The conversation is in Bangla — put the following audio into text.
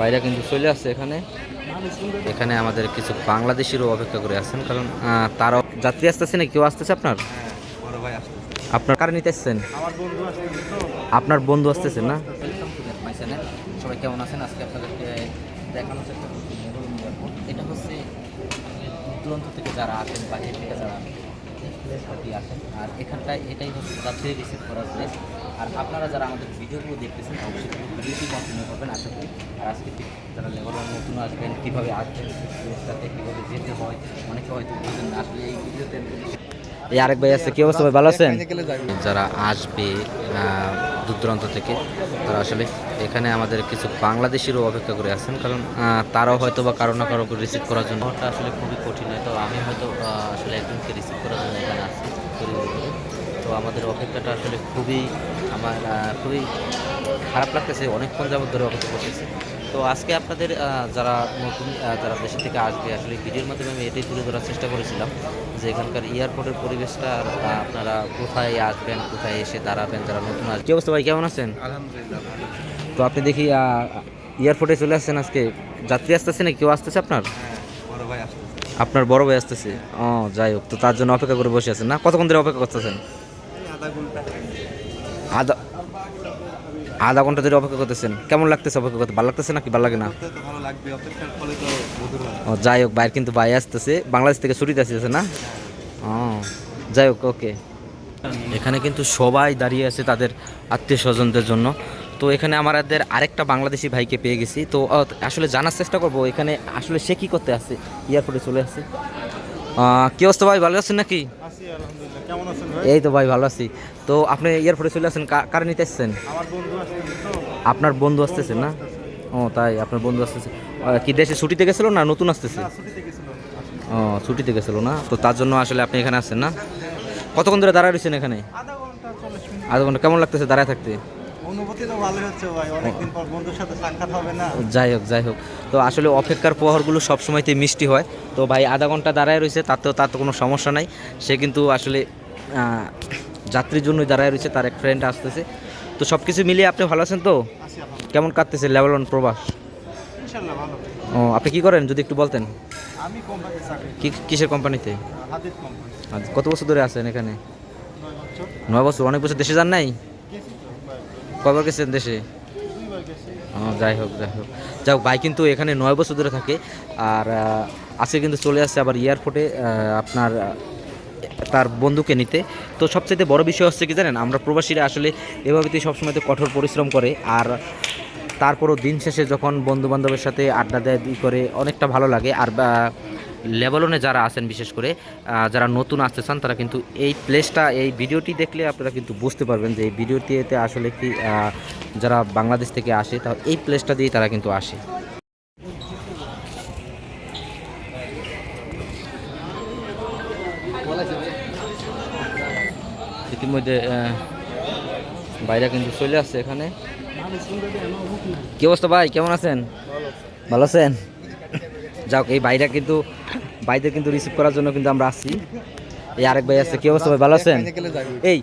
বাইরে কিন্তু চলে আসছে এখানে। এখানে আমাদের কিছু বাংলাদেশিরও অপেক্ষা করে আছেন, কারণ তারাও যাত্রী আসতেছে না কেউ আসতেছে আপনার? আপনার কারে নিতে এসছেন? আমার বন্ধু আসছে তো আপনার বন্ধু আসতেছে না? সবাই কেমন আছেন? আজকে আপনাদেরকে দেখানোর চেষ্টা করছি। এটা হচ্ছে দুরন্ত থেকে যারা আসেন বাইরে থেকে যারা এই সাথে আসেন আর এখানটায় এটাই হচ্ছে যাত্রী রিসিভ করার প্লেস আর আপনারা যারা আমাদের ভিডিওগুলো দেখতেছেন অবশ্যই ভিডিওটি কন্টিনিউ করবেন আশা করি। আর আজকে যারা লেবার নতুন আসবেন কীভাবে আসবেন সাথে কীভাবে যেতে হয় অনেকে হয়তো বুঝেন না আসলে এই ভিডিওতে। এই আরেক ভাই আছে কি অবস্থা ভাই? ভালো আছেন? যারা আসবে দূর দূরান্ত থেকে। তারা আসলে এখানে আমাদের কিছু বাংলাদেশিরও অপেক্ষা করে আছেন, কারণ তারাও হয়তো বা কারও না কারও রিসিভ করার জন্য। ওটা আসলে খুবই কঠিন হয় তো আমি হয়তো আসলে একজনকে রিসিভ করার জন্য এখানে আসছি তো আমাদের অপেক্ষাটা আসলে খুবই আমার খুবই খারাপ লাগতেছে। অনেকক্ষণ যাবত ধরে অপেক্ষা করতেছি। তো আজকে আপনাদের যারা নতুন যারা দেশ থেকে আসবে আসলে ভিডিওর মাধ্যমে আমি এটাই তুলে ধরার চেষ্টা করেছিলাম যে এখানকার এয়ারপোর্টের পরিবেশটা আর আপনারা কোথায় আসবেন কোথায় এসে দাঁড়াবেন যারা নতুন আসবে। কি অবস্থা ভাই কেমন আছেন? আলহামদুলিল্লাহ তো আপনি দেখি এয়ারপোর্টে চলে আসছেন আজকে। যাত্রী আসতেছে না কেউ আসতেছে আপনার? হ্যাঁ বড় ভাই আপনার বড় ভাই আসতেছে? ও যাই হোক তো তার জন্য অপেক্ষা করে বসে আছেন না? কতক্ষণ ধরে অপেক্ষা করতেছেন? আধা ঘণ্টা। আধা আধা ঘণ্টা ধরে অপেক্ষা করতেছেন। কেমন লাগতেছে অপেক্ষা করতে? ভালো লাগতেছে নাকি ভালো লাগে না? ও, যাই হোক বাইরে কিন্তু ভাই আসতেছে। বাংলাদেশ থেকে ছুটিতে আসতেছে না? ও, যাই হোক, ওকে। এখানে কিন্তু সবাই দাঁড়িয়ে আছে তাদের আত্মীয় স্বজনদের জন্য। তো এখানে আমাদের আরেকটা বাংলাদেশি ভাইকে পেয়ে গেছি। তো আসলে জানার চেষ্টা করব, এখানে আসলে সে কি করতে আসছে এয়ারপোর্টে চলে আসে কি অবস্থা ভাই, ভালো আছেন নাকি? এই তো ভাই ভালো আছি। তো আপনি এয়ারপোর্টে চলে আসছেন কার নিতে আসছেন? আমার বন্ধু আসছে আপনার বন্ধু আসতেছে না? ও তাই আপনার বন্ধু আসতেছে। কি দেশে ছুটিতে গেছিল না নতুন আসতেছে? ও ছুটিতে গেছিল না? তো তার জন্য আসলে আপনি এখানে আসছেন না? কতক্ষণ ধরে দাঁড়ায় রয়েছেন এখানে? আধা ঘণ্টা কেমন লাগতেছে দাঁড়ায় থাকতে? যাই হোক যাই হোক। তো আসলে অপেক্ষার প্রহরগুলো সবসময়তেই মিষ্টি হয়। তো ভাই আধা ঘণ্টা দাঁড়ায় রয়েছে তাতেও তার তো কোনো সমস্যা নাই। সে কিন্তু আসলে যাত্রীর জন্য দাঁড়ায় রয়েছে তার এক ফ্রেন্ড আসতেছে। তো সব কিছু মিলিয়ে আপনি ভালো আছেন তো? কেমন কাটতেছে লেভেল অন প্রবাস ও আপনি কি করেন যদি একটু বলতেন? আমি কি কিসের কোম্পানিতে কত বছর ধরে আছেন এখানে? নয় বছর। অনেক বছর দেশে যান নাই? কবার গেছেন দেশে? যাই হোক যাই হোক যাই হোক। ভাই কিন্তু এখানে নয় বছর ধরে থাকে। আর আজকে কিন্তু চলে আসছে আবার এয়ারপোর্টে আপনার তার বন্ধুকে নিতে। তো সবচেয়ে বড় বিষয় হচ্ছে কি জানেন আমরা প্রবাসীরা আসলে এভাবেতেই সবসময় তো কঠোর পরিশ্রম করে আর তারপরও দিন শেষে যখন বন্ধু বান্ধবের সাথে আড্ডা দেয় করে অনেকটা ভালো লাগে। আর বা, লেবাননে যারা আছেন বিশেষ করে যারা নতুন আসতে চান তারা কিন্তু এই প্লেসটা এই ভিডিওটি দেখলে আপনারা কিন্তু বুঝতে পারবেন যে এই ভিডিওটিতে আসলে কি যারা বাংলাদেশ থেকে আসে তা এই প্লেসটা দিয়ে তারা কিন্তু আসে। ইতিমধ্যে বাইরে কিন্তু চলে আসছে এখানে। কি অবস্থা ভাই? কেমন আছেন? ভালো আছেন? যাক এই বাইরে কিন্তু বাইরে কিন্তু রিসিভ করার জন্য কিন্তু আমরা আসছি। এই আরেক ভাই আছে। কি অবস্থা ভাই? ভালো আছেন? এই